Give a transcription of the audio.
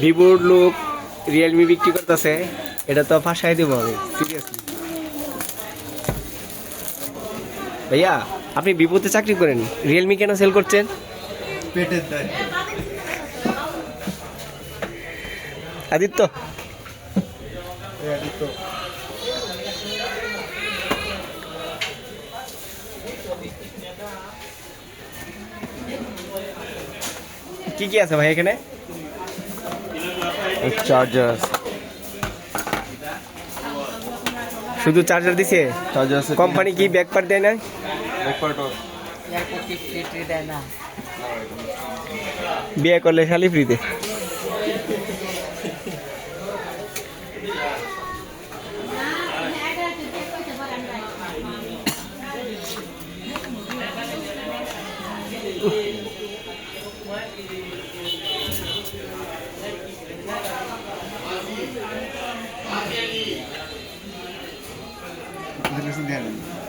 ভিভোর লোক রিয়েলমি বিক্রি করতেছে এটা তো ফাঁসাই দেবো আমি সিরিয়াসলি ভাইয়া আপনি বিপদে চাকরি করেন রিয়েলমি কেন সেল করছেন? পেটের দায়। আদিত্য। আদিত্য। কি কি আছে ভাই এখানে চার্জার আছে শুধু চার্জার দিছে চার্জার আছে কোম্পানি কি ব্যাক পার্ট দেয় না ব্যাকপার্টও বিয়ে করলে খালি ফ্রিতে Gracias.